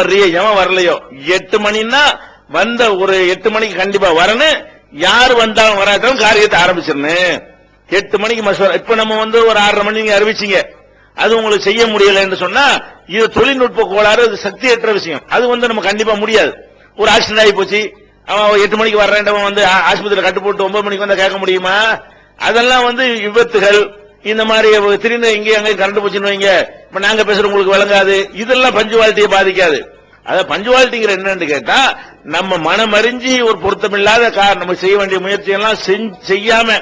வர்றியோ எவன் வரலையோ? எட்டு மணின்னா வந்த ஒரு எட்டு மணிக்கு கண்டிப்பா வரணும். யார் வந்தாலும் வராட்டாலும் காரியத்தை ஆரம்பிச்சிடணும். எட்டு மணிக்கு மசோதா இப்ப நம்ம வந்து ஒரு ஆறரை மணி நீங்க அறிவிச்சீங்க. அது உங்களுக்கு செய்ய முடியலன்னு சொன்னா இது தொழில்நுட்ப கோளாறு இது சக்தியற்ற விஷயம். அது வந்து நம்ம கண்டிப்பா முடியாது. ஒரு ஆக்சிடென்ட் ஆகி போச்சு. அவன் எட்டு மணிக்கு வர்றேன் வந்து ஆஸ்பத்திரியில் ஆஸ்பத்திரியில கட்டு போட்டு ஒன்பது மணிக்கு வந்தா கேட்க முடியுமா? அதெல்லாம் வந்து விபத்துகள். இந்த மாதிரி திடீர்னு இங்கே அங்கே கரண்ட் போச்சுன்னு வைங்க. இப்ப நாங்க பேசுறது உங்களுக்கு விளங்காது. இதெல்லாம் பஞ்சுவாலிட்டியை பாதிக்காது. அத பஞ்சுவாலிட்டிங்கிற என்னன்னு கேட்டா நம்ம மனமறிஞ்சி ஒரு பொருத்தமில்லாத கார் நம்ம செய்ய வேண்டிய முயற்சியெல்லாம் செஞ்ச- செய்யாம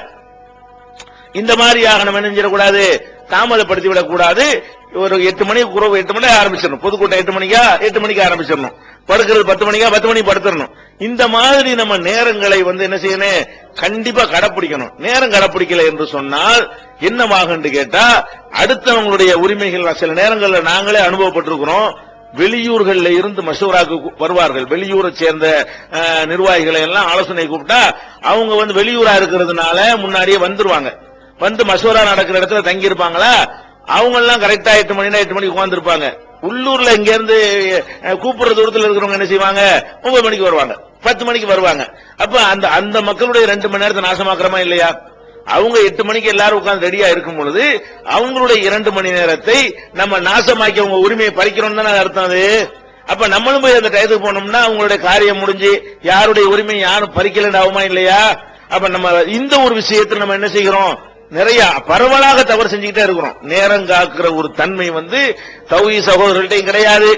இந்த மாதிரியாக நம்ம நினைஞ்சிடக்கூடாது தாமதப்படுத்தி விடக்கூடாது. ஒரு எட்டு மணிக்கு குறவு எட்டு மணி ஆரம்பிச்சிடணும். பொதுக்கூட்டம் எட்டு மணிக்கா எட்டு மணிக்கு ஆரம்பிச்சிடணும். படுக்கிறது பத்து மணிக்கா பத்து மணிக்கு படுத்துடணும். இந்த மாதிரி நம்ம நேரங்களை வந்து என்ன செய்யணும்? கண்டிப்பா கடைப்பிடிக்கணும். நேரம் கடைப்பிடிக்கல என்று சொன்னால் என்னவாகுன்னு கேட்டா அடுத்தவங்களுடைய உரிமைகள் சில நேரங்களில் நாங்களே அனுபவப்பட்டிருக்கிறோம். வெளியூர்கள்ல இருந்து மசூராக்கு வருவார்கள். வெளியூரை சேர்ந்த நிர்வாகிகளை எல்லாம் ஆலோசனை கூப்பிட்டா அவங்க வந்து வெளியூரா இருக்கிறதுனால முன்னாடியே வந்துருவாங்க. வந்து மசூரா நடக்கிற இடத்துல தங்கி இருப்பாங்களா அவங்க எல்லாம் கரெக்டா எட்டு மணி எட்டு மணிக்கு உட்காந்துருப்பாங்க உள்ளூர்ல இங்க இருந்து கூப்பிடுற தூரத்தில் இருக்கிறவங்க என்ன செய்வாங்க? ஒன்பது மணிக்கு வருவாங்க. பத்து மணிக்கு வருவாங்க. அப்ப அந்த அந்த மக்களுடைய ரெண்டு மணி நேரத்தை நாசமாக்குறமா இல்லையா? அவங்க எட்டு மணிக்கு எல்லாரும் உட்கார்ந்து ரெடியா இருக்கும் பொழுது அவங்களுடைய இரண்டு மணி நேரத்தை நம்ம நாசமாக்கி அவங்க உரிமையை பறிக்கிறோம் தானே அர்த்தம் அது? அப்ப நம்மளும் போய் அந்த டயத்துக்கு போனோம்னா அவங்களுடைய காரியம் முடிஞ்சு யாருடைய உரிமையை யாரும் பறிக்கலன்னு ஆகுமா இல்லையா? அப்ப நம்ம இந்த ஒரு விஷயத்தில் நம்ம என்ன செய்கிறோம்? நிறைய பரவலாக தவறு செஞ்சுக்கிட்டே இருக்கிறோம். நேரம் காக்குற ஒரு தன்மை வந்து தௌஹி சகோதரர்கள்ட்டையும் கிடையாது.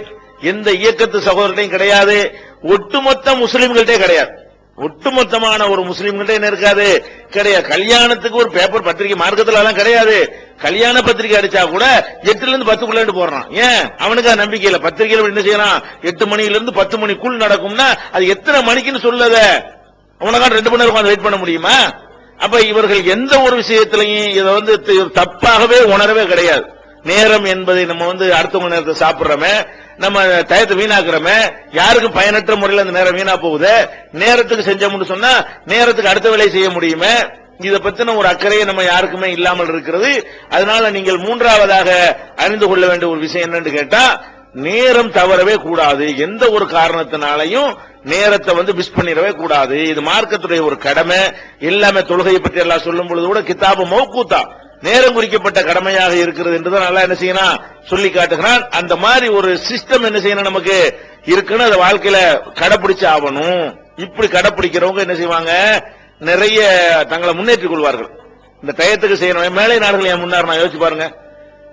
எந்த இயக்கத்து சகோதரர்கிட்டையும் கிடையாது. ஒட்டுமொத்த முஸ்லிம்கள்ட்டே கிடையாது. ஒட்டுமொத்தமான ஒரு முஸ்லீம்கிட்ட என்ன இருக்காது? கிடையாது. கல்யாணத்துக்கு ஒரு பேப்பர் பத்திரிக்கை மார்க்கத்துல எல்லாம் கிடையாது. கல்யாண பத்திரிக்கை அடிச்சா கூட எட்டுல இருந்து பத்துக்குள்ள போடுறான். ஏன்? அவனுக்கு நம்பிக்கையில நம்பிக்கை பத்திரிகையில என்ன செய்யறான்? எட்டு மணில இருந்து பத்து மணிக்குள் நடக்கும்னா அது எத்தனை மணிக்குன்னு சொல்லத உனக்கான ரெண்டு மணி நேரம் வெயிட் பண்ண முடியுமா? அப்ப இவர்கள் எந்த ஒரு விஷயத்திலையும் இதை வந்து தப்பாகவே உணரவே கிடையாது. நேரம் என்பதை நம்ம வந்து அடுத்தவங்க நேரத்தை சாப்பிடுறோமே நம்ம டயத்தை வீணாக்குறோமே. யாருக்கும் பயனற்ற முறையில் அந்த நேரம் வீணா போகுது? நேரத்துக்கு செஞ்சோம்னு சொன்னா நேரத்துக்கு அடுத்த வேலையை செய்ய முடியுமே? இதை பத்தின ஒரு அக்கறையை நம்ம யாருக்குமே இல்லாமல் இருக்கிறது. அதனால நீங்கள் மூன்றாவதாக அறிந்து கொள்ள வேண்டிய ஒரு விஷயம் என்னன்னு கேட்டா நேரம் தவறவே கூடாது. எந்த ஒரு காரணத்தினாலையும் நேரத்தை வந்து மிஸ் பண்ணிடவே கூடாது. இது மார்க்கத்துடைய ஒரு கடமை. எல்லாமே தொழுகையை பற்றி எல்லாம் சொல்லும் பொழுது கூட கிதாபு மௌக்கூத்தான் நேரம் குறிக்கப்பட்ட கடமையாக இருக்கிறது என்றுதான் நல்லா என்ன செய்யணும் சொல்லி காட்டுகிறான். அந்த மாதிரி ஒரு சிஸ்டம் என்ன செய்யணும் நமக்கு இருக்குன்னு அதை வாழ்க்கையில கடைபிடிச்சு ஆகணும். இப்படி கடைபிடிக்கிறவங்க என்ன செய்வாங்க? நிறைய தங்களை முன்னேற்றிக் கொள்வார்கள். இந்த டயத்துக்கு செய்யணும். மேலை நாடுகள் ஏன் முன்னார் நான் யோசிச்சு பாருங்க.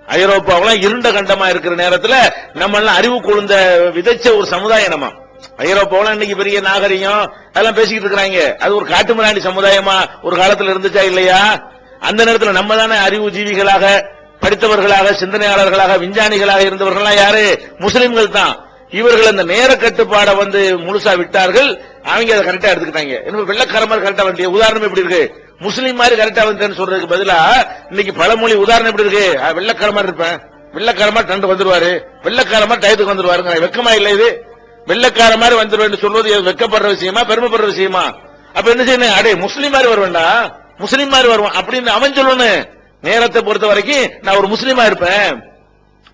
ஐரோப்பாவெல்லாம் இருண்ட கண்டமா இருக்கிற நேரத்துல நம்ம எல்லாம் அறிவு கொழுந்த விதைச்ச ஒரு சமுதாயம் நம்ம. ஐரோப்பாவெல்லாம் இன்னைக்கு பெரிய நாகரிகம் அதெல்லாம் பேசிக்கிட்டு இருக்கிறாங்க. அது ஒரு காட்டு மிராண்டி சமுதாயமா ஒரு காலத்துல இருந்துச்சா இல்லையா? அந்த நேரத்தில் நம்ம தானே அறிவு ஜீவிகளாக படித்தவர்களாக சிந்தனையாளர்களாக விஞ்ஞானிகளாக இருந்தவர்கள்லாம் யாரு? முஸ்லிம்கள் தான். இவர்கள் அந்த நேர கட்டுப்பாடை வந்து முழுசா விட்டார்கள். அவங்க அதை கரெக்டா எடுத்துக்கிட்டாங்க. என்ன வெள்ளக்கார மாதிரி கரெக்டா வந்து உதாரணம் எப்படி இருக்கு? முஸ்லீம் மாதிரி கரெக்டா வந்தேன்னு சொல்றதுக்கு பதிலா இன்னைக்கு பழமொழி உதாரணம் எப்படி இருக்கு? "ஆ, மாதிரி இருப்பேன். வெள்ளைக்கார மாதிரி டண்டு வந்துருவாரு. வெள்ளைக்கார மாதிரி டயத்துக்கு வந்துருவாருங்க வெக்கமா இல்ல இது? வெள்ளக்கார மாதிரி வந்துருவேன் சொல்வது வெக்கப்படுற விஷயமா? பெருமைப்படுற விஷயமா? அப்ப என்ன செய்யணும்? அடே முஸ்லீம் மாதிரி வருவேண்டா முஸ்லீம் மாதிரி வருவான். அப்படின்னு அவன் சொல்லணும். நேரத்தை பொறுத்த வரைக்கும் நான் ஒரு முஸ்லீமா இருப்பேன்.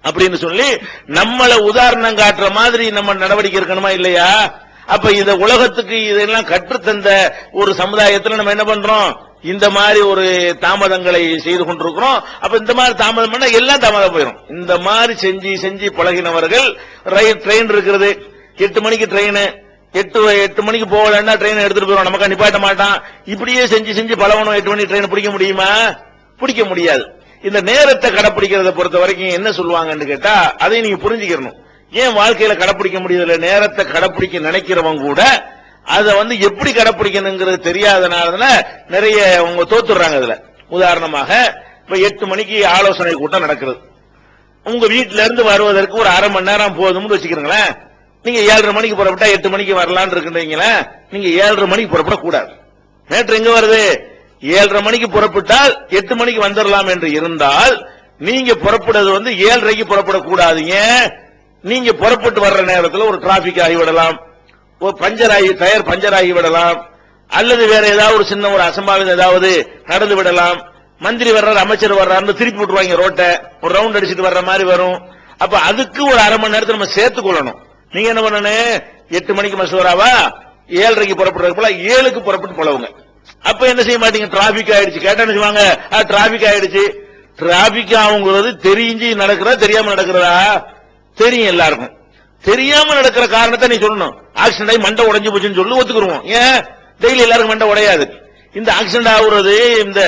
அப்படின்னு சொல்லி நம்மளை உதாரணம் காட்டுற மாதிரி நம்ம நடவடிக்கை இருக்கணுமா இல்லையா? அப்ப இந்த உலகத்துக்கு இதெல்லாம் கற்றுத்தந்த ஒரு சமுதாயத்தில் நம்ம என்ன பண்றோம்? இந்த மாதிரி ஒரு தாமதங்களை செய்து கொண்டிருக்கிறோம். அப்ப இந்த மாதிரி தாமதம் பண்ணா எல்லாம் தாமதம் போயிடும் இந்த மாதிரி செஞ்சு செஞ்சு பழகினவர்கள் ரயில் ட்ரெயின் இருக்கிறது. எட்டு மணிக்கு ட்ரெயின் எட்டு எட்டு மணிக்கு போகலன்னா ட்ரெயின் எடுத்துட்டு போயிடும் நமக்கு நிப்பாட்ட மாட்டான். இப்படியே செஞ்சு செஞ்சு பழகணும் எட்டு மணிக்கு ட்ரெயின் பிடிக்க முடியுமா? பிடிக்க முடியாது. இந்த நேரத்தை கடைப்பிடிக்கிறத பொறுத்த வரைக்கும் என்ன சொல்லுவாங்கன்னு கேட்டா அதை நீங்க புரிஞ்சுக்கணும் ஏன் வாழ்க்கையில கடைப்பிடிக்க முடியல நேரத்தை கடைப்பிடிக்க நினைக்கிறவங்க கூட அதை வந்து எப்படி கடைப்பிடிக்கணுங்கிறது தெரியாதனால நிறைய அவங்க தோத்துடுறாங்க அதுல. உதாரணமாக இப்ப எட்டு மணிக்கு ஆலோசனை கூட்டம் நடக்கிறது. உங்க வீட்டில இருந்து வருவதற்கு ஒரு அரை மணி நேரம் போதும்னு வச்சுக்கிறீங்களேன். நீங்க ஏழரை மணிக்கு புறப்பட்டா எட்டு மணிக்கு வரலான்னு இருக்குன்றீங்களே நீங்க ஏழரை மணிக்கு புறப்படக்கூடாது மேட்ரு எங்க வருது? ஏழரை மணிக்கு புறப்பட்டால் எட்டு மணிக்கு வந்துடலாம் என்று இருந்தால் நீங்க புறப்படுறது வந்து ஏழரைக்கு புறப்படக்கூடாதீங்க நீங்க புறப்பட்டு வர்ற நேரத்தில் ஒரு டிராபிக் ஆகிவிடலாம் ஒரு பஞ்சர் ஆகி டயர் பஞ்சர் ஆகி விடலாம். அல்லது வேற ஏதாவது ஒரு சின்ன ஒரு அசம்பாவிதம் ஏதாவது நடந்து விடலாம். மந்திரி வர்றாரு அமைச்சர் வர்றாருன்னு திருப்பி விட்டுருவாங்க ரோட்டை. ஒரு ரவுண்ட் அடிச்சுட்டு வர்ற மாதிரி வரும். அப்ப அதுக்கு ஒரு அரை மணி நேரத்தை நம்ம சேர்த்துக் கொள்ளணும். நீங்க என்ன பண்ணனு? எட்டு மணிக்கு மசூராவா ஏழரைக்கு புறப்படுறது போல ஏழுக்கு புறப்பட்டு போலவங்க. அப்ப என்ன செய்ய மாட்டீங்க? டிராபிக் ஆயிடுச்சு. கேட்டா என்ன செய்வாங்க? டிராபிக் ஆயிடுச்சு. டிராபிக் ஆகுங்கிறது தெரிஞ்சு நடக்கிறதா? தெரியாம நடக்கிறதா? தெரியும் எல்லாருக்கும். தெரியாம நடக்கிற காரணத்தை நீ சொல்லணும். ஆக்சிடென்ட் ஆகி மண்டை உடஞ்சு போச்சுன்னு சொல்லி ஒத்துக்குருவோம். ஏன்? டெய்லி எல்லாருக்கும் மண்டை உடையாது. இந்த ஆக்சிடென்ட் ஆகுறது இந்த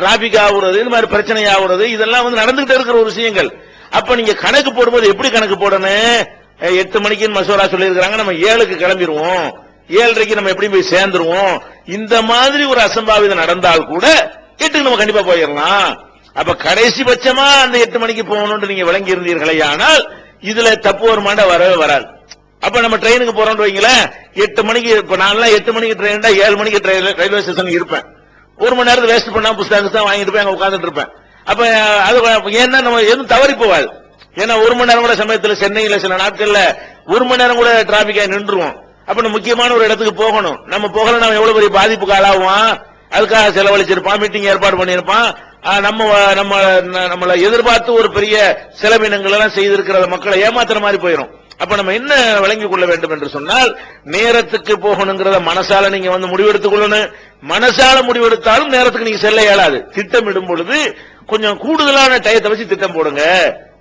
டிராபிக் ஆகுறது இந்த மாதிரி பிரச்சனை ஆகுறது இதெல்லாம் வந்து நடந்துகிட்டே இருக்கிற ஒரு விஷயங்கள். அப்ப நீங்க கணக்கு போடும்போது எப்படி கணக்கு போடணும்? எட்டு மணிக்கு மசோரா சொல்லியிருக்கிறாங்க. நம்ம ஏழுக்கு கிளம்பிடுவோம் ஏழரைக்கு நம்ம எப்படி போய் சேர்ந்துருவோம். இந்த மாதிரி ஒரு அசம்பாவிதம் நடந்தால் கூட எட்டுக்கு நம்ம கண்டிப்பா போயிடலாம். அப்ப கடைசி பட்சமா அந்த எட்டு மணிக்கு போகணும்னு நீங்க விளங்கி இருந்தீர்களே ஆனால் இதுல தப்பு வருமாண்டா வரவே வராது. அப்ப நம்ம ட்ரெயினுக்கு போறோம்னு வைங்களேன் எட்டு மணிக்கு இப்ப நான்லாம் எட்டு மணிக்கு ட்ரெயின் ஏழு மணிக்கு ரயில்வே ஸ்டேஷன் இருப்பேன். ஒரு மணி நேரத்தில் வேஸ்ட் பண்ணா புஸ்தகத்தான் வாங்கிட்டு போய் அங்க உட்காந்துட்டு இருப்பேன். அப்ப அது ஏன்னா நம்ம எதுவும் தவறி போவாது ஏன்னா ஒரு மணி நேரம் கூட சமயத்தில் சென்னையில சில நாட்கள்ல ஒரு மணி நேரம் கூட டிராபிக்கா நின்றுவோம் அப்ப முக்கியமான ஒரு இடத்துக்கு போகணும். நம்ம போகல நம்ம எவ்வளவு பெரிய பாதிப்புக்கு ஆளாகுவான்? அதுக்காக செலவழிச்சிருப்பான் மீட்டிங் ஏற்பாடு பண்ணியிருப்பான். நம்ம நம்ம நம்மளை எதிர்பார்த்து ஒரு பெரிய செலவினங்கள் எல்லாம் செய்திருக்கிற மக்களை ஏமாத்துற மாதிரி போயிடும் அப்ப நம்ம என்ன விளங்கிக் கொள்ள வேண்டும் என்று சொன்னால் நேரத்துக்கு போகணுங்கிறத மனசால நீங்க வந்து முடிவெடுத்துக் கொள்ளணும். மனசால முடிவெடுத்தாலும் நேரத்துக்கு நீங்க செல்ல இயலாது. திட்டமிடும் பொழுது கொஞ்சம் கூடுதலான டயத்தை வச்சு திட்டம் போடுங்க.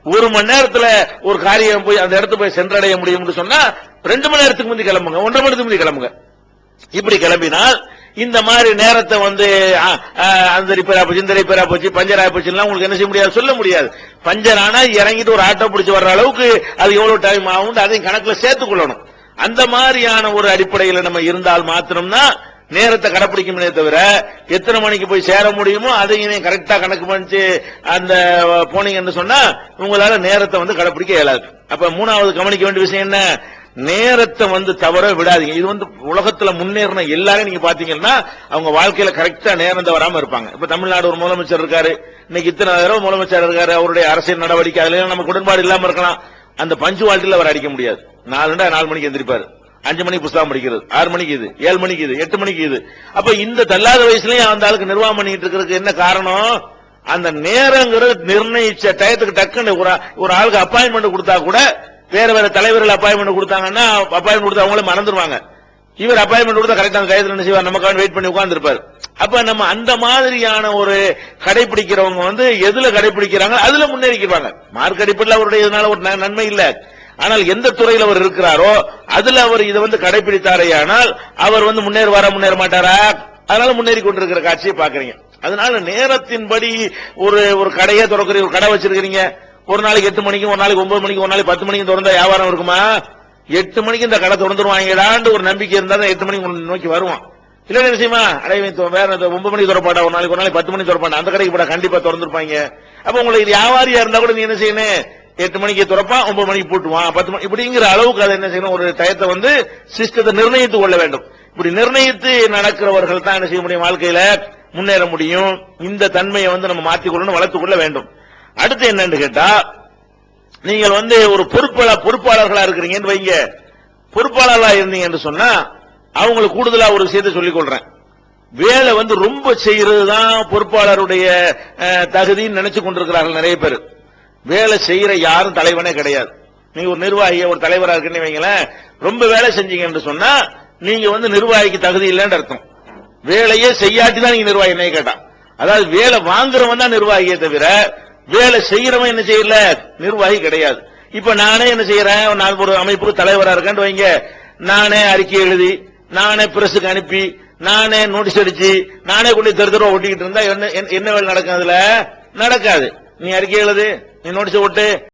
ஒரு மணி நேரத்துல ஒரு காரியம் போய் அந்த இடத்துக்கு போய் சென்றடைய முடியும்னு சொன்னா ரெண்டு மணி நேரத்துக்கு முந்தி கிளம்புங்க ஒன்றரை மணி நேரத்துக்கு முந்தி கிளம்புங்க. இப்படி கிளம்பினால் இந்த மாதிரி நேரத்தை வந்து அந்த ரிப்பேரா போச்சு இந்த ரிப்பேரா போச்சு பஞ்சர் ஆகி உங்களுக்கு என்ன செய்ய முடியாது சொல்ல முடியாது. பஞ்சர் ஆனா இறங்கிட்டு ஒரு ஆட்டோ பிடிச்சு வர்ற அளவுக்கு அது எவ்வளவு டைம் ஆகும் அதையும் கணக்குல சேர்த்துக் கொள்ளணும். அந்த மாதிரியான ஒரு அடிப்படையில் நம்ம இருந்தால் மாத்திரம்தான் நேரத்தை கடைப்பிடிக்குமே தவிர எத்தனை மணிக்கு போய் சேர முடியுமோ அதையும் கரெக்டா கணக்கு பண்ணிச்சு அந்த போனீங்கன்னு சொன்னா உங்களால நேரத்தை வந்து கடைப்பிடிக்க இயலாது. அப்ப மூணாவது கவனிக்க வேண்டிய விஷயம் என்ன? நேரத்தை வந்து தவற விடாதீங்க. இது வந்து உலகத்துல முன்னேறின எல்லாரும் நீங்க பாத்தீங்கன்னா அவங்க வாழ்க்கையில கரெக்டா நேரம் தவறாம இருப்பாங்க. இப்ப தமிழ்நாடு ஒரு முதலமைச்சர் இருக்காரு. இன்னைக்கு இத்தனை தடவை முதலமைச்சர் இருக்காரு. அவருடைய அரசியல் நடவடிக்கை அதுல நம்ம உடன்பாடு இல்லாம இருக்கலாம். அந்த பஞ்சுவாலிட்டியில அவர் அடிக்க முடியாது. நாலு நாலு மணிக்கு எந்திரிப்பாரு. அஞ்சு மணிக்கு புஸ்தகம் படிக்கிறது ஆறு மணிக்கு இது ஏழு மணிக்கு இது எட்டு மணிக்கு இது. அப்ப இந்த தள்ளாத வயசுலயும் அந்த ஆளுக்கு நிர்வாகம் பண்ணிட்டு இருக்கிறதுக்கு என்ன காரணம்? அந்த நேரங்கிறது நிர்ணயிச்ச டயத்துக்கு டக்குன்னு ஒரு ஒரு ஆளுக்கு அப்பாயின்மெண்ட் கொடுத்தா கூட வேற வேற தலைவர்கள் அப்பாயின்மெண்ட் கொடுத்தாங்கன்னா அப்பாயின்மெண்ட் கொடுத்தா அவங்களே மறந்துடுவாங்க இவர் அப்பாயின்மெண்ட் கொடுத்தா கரெக்டா அந்த டயத்துல என்ன செய்வார்? நமக்காக வெயிட் பண்ணி உட்கார்ந்துருப்பாரு. அப்ப நம்ம அந்த மாதிரியான ஒரு கடைபிடிக்கிறவங்க வந்து எதுல கடைபிடிக்கிறாங்க அதுல முன்னேறிக்கிறாங்க மார்க் அடிப்படையில் அவருடைய இதனால ஒரு நன்மை இல்ல. ஆனால் எந்த துறையில் அவர் இருக்கிறாரோ அதுல அவர் இதை வந்து கடைபிடித்தாரேயானால் அவர் வந்து முன்னேறுவாரா முன்னேற மாட்டாரா அதனால முன்னேறி கொண்டிருக்கிற காட்சியை பாக்குறீங்க அதனால நேரத்தின்படி ஒரு ஒரு கடையே திறக்கிறீங்க ஒரு கடை வச்சிருக்கிறீங்க. ஒரு நாளைக்கு எட்டு மணிக்கு ஒரு நாளைக்கு ஒன்பது மணிக்கு ஒரு நாளைக்கு பத்து மணிக்கு திறந்தா வியாபாரம் இருக்குமா? எட்டு மணிக்கு இந்த கடை திறந்துருவாங்கடான்னு ஒரு நம்பிக்கை இருந்தா தான் எட்டு மணிக்கு நோக்கி வருவான். இல்ல என்ன விஷயமா அடே வேற ஒன்பது மணிக்கு திறப்பாடா ஒரு நாளைக்கு ஒரு நாளைக்கு பத்து மணிக்கு திறப்பாடா அந்த கடைக்கு போட கண்டிப்பா திறந்துருப்பாங்க. அப்ப உங்களுக்கு வியாபாரியா இருந்தா கூட நீ என்ன செய்யணும்? எட்டு மணிக்கு துறப்பான் ஒன்பது மணிக்கு பூட்டுவான் பத்து மணி இப்படிங்கிற அளவுக்கு அதை என்ன செய்யணும் ஒரு டயத்தை வந்து சிஸ்டத்தை நிர்ணயித்துக் கொள்ள வேண்டும். இப்படி நிர்ணயித்து நடக்கிறவர்கள் தான் என்ன செய்ய முடியும் வாழ்க்கையில? முன்னேற முடியும். இந்த தன்மையை வந்து நம்ம மாற்றிக்கொள்ளணும் வளர்த்துக் கொள்ள வேண்டும். அடுத்து என்னன்னு கேட்டா நீங்கள் வந்து ஒரு பொறுப்பாளர் பொறுப்பாளர்களா இருக்கிறீங்கன்னு வைங்க. பொறுப்பாளர்களா இருந்தீங்க என்று சொன்னா அவங்களுக்கு கூடுதலா ஒரு விஷயத்தை சொல்லிக் கொள்றேன். வேலை வந்து ரொம்ப செய்யறது தான் பொறுப்பாளருடைய தகுதின்னு நினைச்சு கொண்டிருக்கிறார்கள் நிறைய பேர். வேலை செய்யற யாரும் தலைவனே கிடையாது. நீங்க ஒரு நிர்வாகி ஒரு தலைவரா இருக்குன்னு வைங்களேன் ரொம்ப வேலை செஞ்சீங்க என்று சொன்னா நீங்க வந்து நிர்வாகிக்கு தகுதி இல்லைன்னு அர்த்தம். வேலையே செய்யாட்டி தான் நீங்க நிர்வாகி என்ன கேட்டா. அதாவது வேலை வாங்குறவன் தான் நிர்வாகியே தவிர வேலை செய்யறவன் என்ன செய்யல? நிர்வாகி கிடையாது. இப்ப நானே என்ன செய்யறேன்? நான் ஒரு அமைப்புக்கு தலைவரா இருக்கேன்னு வைங்க. நானே அறிக்கை எழுதி நானே பிரஸுக்கு அனுப்பி நானே நோட்டீஸ் அடிச்சு நானே கொண்டு தெரு தெருவா ஒட்டிக்கிட்டு இருந்தா என்ன என்ன- என்ன வேலை நடக்கும் அதுல? நடக்காது. நீ அறிக்கை எழுது நீ நோட்டீஸ் ஓட்டு